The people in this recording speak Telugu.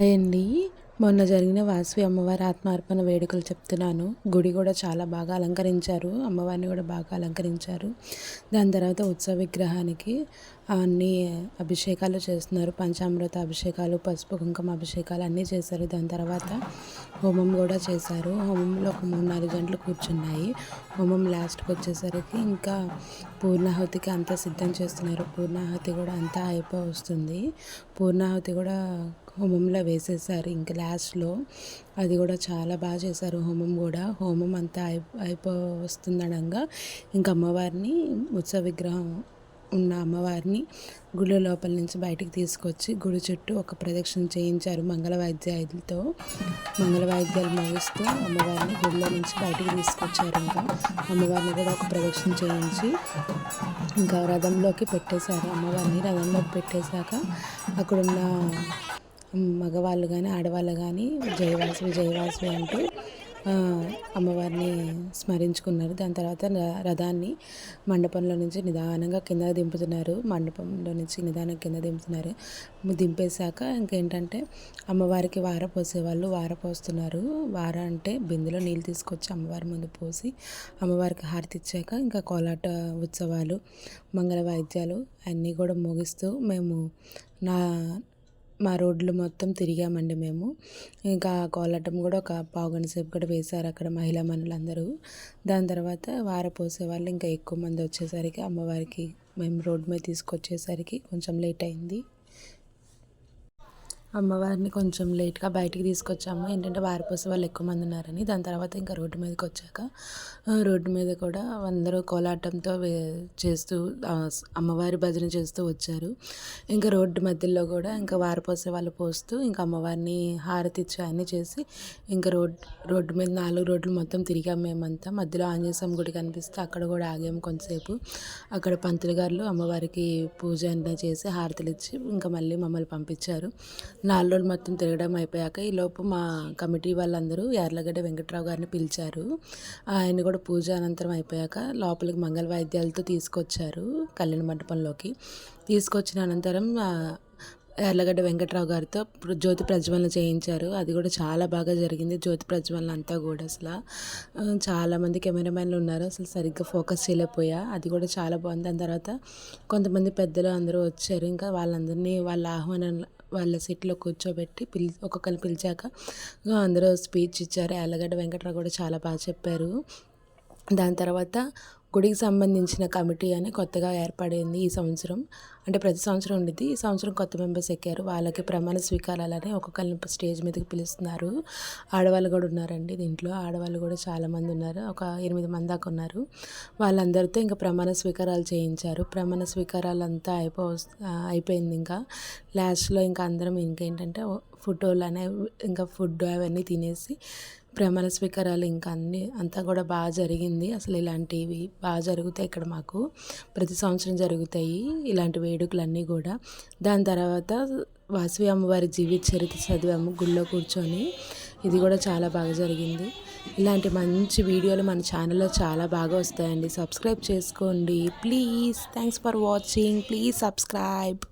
అండి మొన్న జరిగిన వాసవి అమ్మవారి ఆత్మార్పణ వేడుకలు చెప్తున్నాను. గుడి కూడా చాలా బాగా అలంకరించారు. అమ్మవారిని కూడా బాగా అలంకరించారు. దాని తర్వాత ఉత్సవ విగ్రహానికి అన్ని అభిషేకాలు చేస్తున్నారు. పంచామృత అభిషేకాలు పసుపు కుంకుమ అభిషేకాలు అన్నీ చేశారు. దాని తర్వాత హోమం కూడా చేశారు. హోమంలో ఒక మూడు నాలుగు గంటలు కూర్చున్నాయి. హోమం లాస్ట్కి వచ్చేసరికి ఇంకా పూర్ణాహుతికి అంతా సిద్ధం చేస్తున్నారు. పూర్ణాహుతి కూడా అంతా అయిపో వస్తుంది. పూర్ణాహుతి కూడా హోమంలో వేసేసారు. ఇంకా లాస్ట్లో అది కూడా చాలా బాగా చేశారు హోమం కూడా. హోమం అంతా అయి అయిపో వస్తుందనగా ఇంకా అమ్మవారిని ఉత్సవ విగ్రహం ఉన్న అమ్మవారిని గుడి లోపల నుంచి బయటికి తీసుకొచ్చి గుడి చుట్టూ ఒక ప్రదక్షిణ చేయించారు మంగళ వాయిద్యాలతో. మంగళ వాయిద్యాలు మోగిస్తూ అమ్మవారిని గుడిలో నుంచి బయటికి తీసుకొచ్చారు ఇంకా. అమ్మవారిని కూడా ఒక ప్రదక్షిణ చేయించి ఇంకా రథంలోకి పెట్టేశారు. అమ్మవారిని రథంలోకి పెట్టేశాక అక్కడున్న మగవాళ్ళు కానీ ఆడవాళ్ళు కానీ జయవాసవి జయవాసవి అంటూ అమ్మవారిని స్మరించుకున్నారు. దాని తర్వాత రథాన్ని మండపంలో నుంచి నిదానంగా కింద దింపుతున్నారు. మండపంలో నుంచి నిదానం కింద దింపుతున్నారు. దింపేశాక ఇంకేంటంటే అమ్మవారికి వార పోసేవాళ్ళు వార పోస్తున్నారు. వార అంటే బిందులో నీళ్ళు తీసుకొచ్చి అమ్మవారి ముందు పోసి అమ్మవారికి హారతి ఇచ్చాక ఇంకా కోలాట ఉత్సవాలు మంగళ వాయిద్యాలు అన్నీ కూడా ముగిస్తూ మేము నా మా రోడ్లు మొత్తం తిరిగామండి మేము. ఇంకా కోలాటం కూడా ఒక పావుగంట సేపు కూడా వేశారు అక్కడ మహిళా మనులందరూ. దాని తర్వాత వారపోసే వాళ్ళు ఇంకా ఎక్కువ మంది వచ్చేసరికి అమ్మవారికి మేము రోడ్డు మీద తీసుకొచ్చేసరికి కొంచెం లేట్ అయింది. అమ్మవారిని కొంచెం లేట్గా బయటికి తీసుకొచ్చాము. ఏంటంటే వారిపోసే వాళ్ళు ఎక్కువ మంది ఉన్నారని. దాని తర్వాత ఇంకా రోడ్డు మీదకి వచ్చాక రోడ్డు మీద కూడా అందరూ కోలాటంతో చేస్తూ అమ్మవారి భజన చేస్తూ వచ్చారు. ఇంకా రోడ్డు మధ్యలో కూడా ఇంకా వారిపోసే వాళ్ళు పోస్తూ ఇంకా అమ్మవారిని హారతి ఇచ్చి అన్నీ చేసి ఇంకా రోడ్ రోడ్డు మీద నాలుగు రోడ్లు మొత్తం తిరిగాం మేమంతా. మధ్యలో ఆంజనేయస్వామి గుడి కనిపిస్తే అక్కడ కూడా ఆగాము కొంతసేపు. అక్కడ పంతులు గారు అమ్మవారికి పూజ అంతా చేసి హారతులు ఇచ్చి ఇంకా మళ్ళీ మమ్మల్ని పంపించారు. నాలుగు రోజులు మొత్తం తిరగడం అయిపోయాక ఈలోపు మా కమిటీ వాళ్ళందరూ యార్లగడ్డ వెంకట్రావు గారిని పిలిచారు. ఆయన కూడా పూజ అనంతరం అయిపోయాక లోపలికి మంగళ వాయిద్యాలతో తీసుకొచ్చారు కళ్యాణ మండపంలోకి. తీసుకొచ్చిన అనంతరం ఎర్లగడ్డ వెంకట్రావు గారితో జ్యోతి ప్రజ్వలన చేయించారు. అది కూడా చాలా బాగా జరిగింది. జ్యోతి ప్రజ్వలన అంతా కూడా అసలు. చాలామంది కెమెరామెన్లు ఉన్నారు. అసలు సరిగ్గా ఫోకస్ చేయలేకపోయా. అది కూడా చాలా బాగుంది. దాని తర్వాత కొంతమంది పెద్దలు అందరూ వచ్చారు. ఇంకా వాళ్ళందరినీ వాళ్ళ ఆహ్వానం వాళ్ళ సీట్లో కూర్చోబెట్టి పిలి ఒక్కొక్కరిని పిలిచాక అందరూ స్పీచ్ ఇచ్చారు. యాలగడ్డ వెంకట్రావు కూడా చాలా బాగా చెప్పారు. దాని తర్వాత గుడికి సంబంధించిన కమిటీ అని కొత్తగా ఏర్పడింది ఈ సంవత్సరం. అంటే ప్రతి సంవత్సరం ఉండేది. ఈ సంవత్సరం కొత్త మెంబర్స్ ఎక్కారు. వాళ్ళకి ప్రమాణ స్వీకారాలని ఒక్కొక్కరిని స్టేజ్ మీదకి పిలుస్తున్నారు. ఆడవాళ్ళు కూడా ఉన్నారండి దీంట్లో. ఆడవాళ్ళు కూడా చాలామంది ఉన్నారు. ఒక ఎనిమిది మంది దాకా ఉన్నారు. వాళ్ళందరితో ఇంకా ప్రమాణ స్వీకారాలు చేయించారు. ప్రమాణ స్వీకారాలు అంతా అయిపో అయిపోయింది ఇంకా. లాస్ట్లో ఇంకా అందరం ఇంకేంటంటే ఫోటోలు అనేవి ఇంకా ఫుడ్ అవన్నీ తినేసి ప్రమాణ స్వీకారాలు ఇంకా అన్నీ అంతా కూడా బాగా జరిగింది. అసలు ఇలాంటివి బాగా జరుగుతాయి ఇక్కడ మాకు. ప్రతి సంవత్సరం జరుగుతాయి ఇలాంటి వేడుకలన్నీ కూడా. దాని తర్వాత వాసవి అమ్మవారి జీవిత చరిత్ర చదివాము గుళ్ళో కూర్చొని. ఇది కూడా చాలా బాగా జరిగింది. ఇలాంటి మంచి వీడియోలు మన ఛానల్లో చాలా బాగా వస్తాయండి. సబ్స్క్రైబ్ చేసుకోండి. Please thanks for watching. Please subscribe.